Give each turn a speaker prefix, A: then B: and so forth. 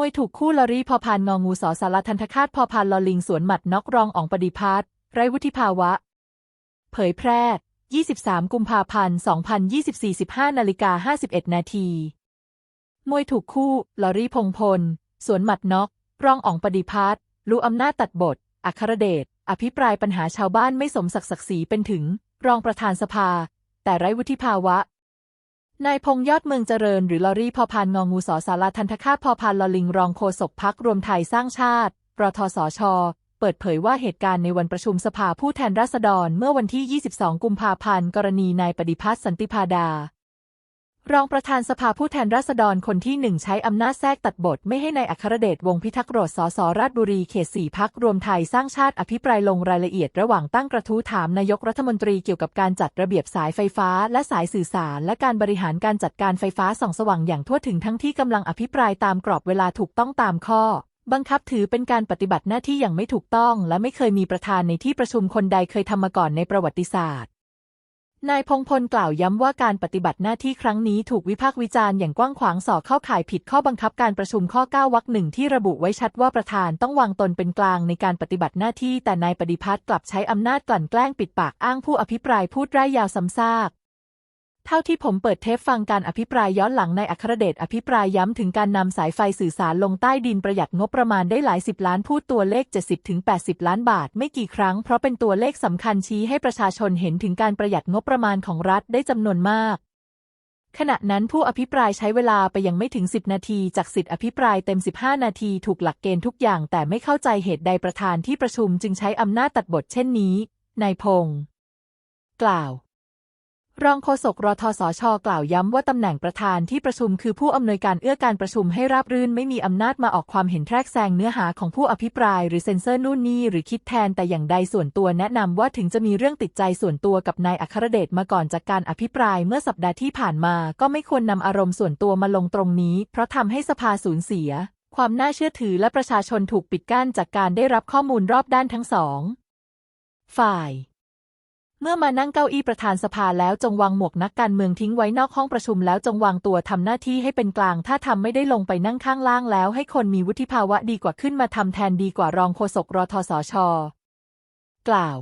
A: มวยถูกคู่ลอรี่พอพานงองูสอสารทันทคาตพอพานลอลิงสวนหมัดน็อกรองอองปฏิพาสไรวุฒิภาวะ เผยแพร่ 23 กุมภาพันธ์ 2024 15นาฬิกา51 นาที มวยถูกคู่ลอรี่พงพล สวนหมัดน็อก รองอองปฏิพาสรู้อำนาจตัดบท อัครเดช อภิปรายปัญหาชาวบ้านไม่สมศักดิ์ศรีเป็นถึง รองประธานสภา แต่ไรวุฒิภาวะ นายพงษ์ยอดเมืองเจริญหรือลอรี่พอพานงองูสอสาราทันทคาพอพานลอลิงรองโฆษกพักรวมไทยสร้างชาติรทสช เปิดเผยว่าเหตุการณ์ในวันประชุมสภาผู้แทนราษฎรเมื่อวันที่ 22 กุมภาพันธ์ กรณีนายปฏิพัฒน์สันติพาดา รองประธานสภาผู้แทนราษฎรคนที่หนึ่งใช้อำนาจแทรกตัดบท ไม่ให้ในายอัครเดชวงพิทักษ์โรดสสราชบุรีเขตสี่พักรวมไทยสร้างชาติอภิปรายลงรายละเอียดระหว่างตั้งกระทู้ถามนายกรัฐมนตรีเกี่ยวกับการจัดระเบียบสายไฟฟ้า และสายสื่อสาร และการบริหารการจัดการไฟฟ้าส่องสว่างอย่างทั่วถึงทั้งที่กำลังอภิปรายตามกรอบเวลาถูกต้องตามข้อ บังคับถือเป็นการปฏิบัติหน้าที่อย่างไม่ถูกต้อง และไม่เคยมีประธานในที่ประชุมคนใดเคยทำมาก่อนในประวัติศาสตร์ นายพงพลกล่าวย้ำว่าการปฏิบัติหน้าที่ครั้งนี้ถูกวิพากษ์วิจารณ์อย่างกว้างขวางสอเข้าข่ายผิดข้อบังคับการประชุมข้อ 9 วรรคหนึ่งที่ระบุไว้ชัดว่าประธานต้องวางตนเป็นกลางในการปฏิบัติหน้าที่แต่นายปฏิพัฒน์กลับใช้อำนาจกลั่นแกล้งปิดปากอ้างผู้อภิปรายพูดไร้ยาวซ้ำซาก เท่าที่ผมเปิดเทปฟังการอภิปรายย้อนหลังในอัครเดชอภิปรายย้ำถึงการนำสายไฟสื่อสารลงใต้ดินประหยัดงบประมาณได้หลายสิบล้านพูดตัวเลข 70-80 ล้านบาท ไม่กี่ครั้งเพราะเป็นตัวเลขสำคัญชี้ให้ประชาชนเห็นถึงการประหยัดงบประมาณของรัฐได้จำนวนมากขณะนั้นผู้อภิปรายใช้เวลาไปยังไม่ถึง 10 นาทีจากสิทธิอภิปรายเต็ม 15 นาทีถูกหลักเกณฑ์ทุกอย่าง แต่ไม่เข้าใจเหตุใดประธานที่ประชุมจึงใช้อำนาจตัดบทเช่นนี้นายพงศ์กล่าว รองโฆษกรทสช กล่าวย้ำว่าตำแหน่งประธานที่ประชุมคือผู้อำนวยการเอื้อการประชุมให้ราบรื่นไม่มีอำนาจมาออกความเห็นแทรกแซงเนื้อหาของผู้อภิปราย หรือเซ็นเซอร์นู่นนี่หรือคิดแทนแต่อย่างใดส่วนตัวแนะนำว่าถึงจะมีเรื่องติดใจส่วนตัวกับนายอัครเดชมาก่อนจากการอภิปรายเมื่อสัปดาห์ที่ผ่านมา ก็ไม่ควรนำอารมณ์ส่วนตัวมาลงตรงนี้ เพราะทำให้สภาสูญเสีย ความน่าเชื่อถือและประชาชนถูกปิดกั้นจากการได้รับข้อมูลรอบด้านทั้งสองฝ่าย เมื่อมานั่งเก้าอี้ประธานสภาแล้วจงวางหมวกนักการเมืองทิ้งไว้นอกห้องประชุมแล้วจงวางตัวทำหน้าที่ให้เป็นกลาง ถ้าทำไม่ได้ลงไปนั่งข้างล่างแล้ว ให้คนมีวุฒิภาวะดีกว่าขึ้นมาทำแทนดีกว่ารองโฆษกรทสช กล่าว